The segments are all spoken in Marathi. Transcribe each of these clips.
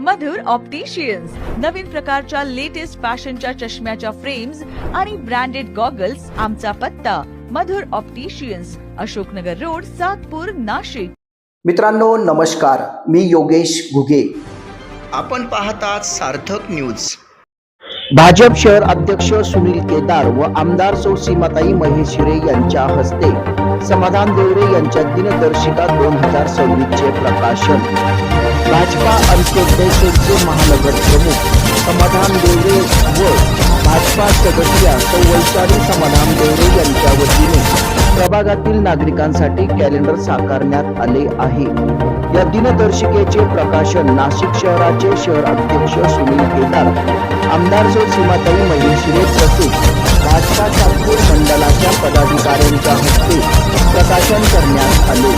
मधुर ऑप्टिशियन्स नवीन प्रकारच्या लेटेस्ट फॅशनच्या चष्म्याच्या फ्रेम्स आणि ब्रँडेड गॉगल्स आमचा पत्ता. Madhur opticians Ashoknagar road Satpur Nashik. मित्रांनो नमस्कार. मी योगेश घुगे. आपण पाहतात सार्थक न्यूज भाजप शहर अध्यक्ष सुनील केदार व आमदार सौ सीमाताई महेश हिरे यांच्या हस्ते समाधान देवरे यांच्या दिनदर्शिका दोन हजार सव्वीस चे प्रकाशन. भाजपा अंत्योदयचे महानगर प्रमुख समाधान देवरे व भाजपा सदस्य सौ वैशाली समाधान देवरे यांच्या वतीने प्रभागातील नागरिकांसाठी कॅलेंडर साकारण्यात आले आहे. या दिनदर्शिकेचे प्रकाशन नाशिक शहराचे शहर अध्यक्ष सुनील केदार आमदार सो सीमाताई महेश्वरे तसेच भाजपा नागपूर मंडळाच्या पदाधिकाऱ्यांच्या हस्ते प्रकाशन करण्यात आले.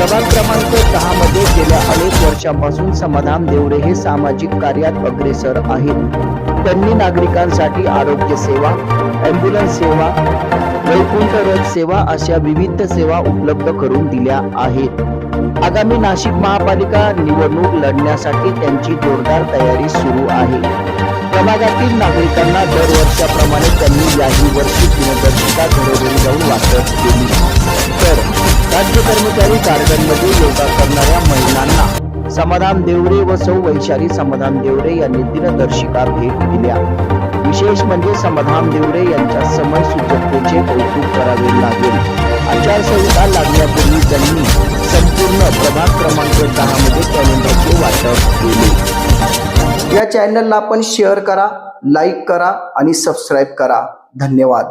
प्रभाग क्रमांक दहा मध्ये गेल्या अनेक वर्षांपासून समाधान देवरे हे सामाजिक कार्यात अग्रेसर आहेत. त्यांनी नागरिकांसाठी आरोग्य सेवा अँब्युलन्स सेवा वैकुंठ रथ सेवा अशा विविध सेवा उपलब्ध करून दिल्या आहेत. आगामी नाशिक महापालिका निवडणूक लढण्यासाठी त्यांची जोरदार तयारी सुरू आहे. प्रभागातील नागरिकांना दरवर्षाप्रमाणे त्यांनी याही वर्षी दिनदर्शिका घरोघरी जाऊन वाटप केली. तर राज्य कर्मचारी गार्डनमध्ये योगा करणाऱ्या महिलांना समाधान देवरे व सौ वैशाली समाधान देवरे यांनी दिनदर्शिका भेट दिल्या. विशेष म्हणजे समाधान देवरे यांच्या समय सूचकतेचे कौतुक करावे लागेल. आचारसंहिता लागण्यापूर्वी त्यांनी संपूर्ण प्रभाग क्रमांक दहा मध्ये कॅलेंडरचे वाटप केले. या चॅनलला आपण शेअर करा लाईक करा आणि सबस्क्राईब करा. धन्यवाद.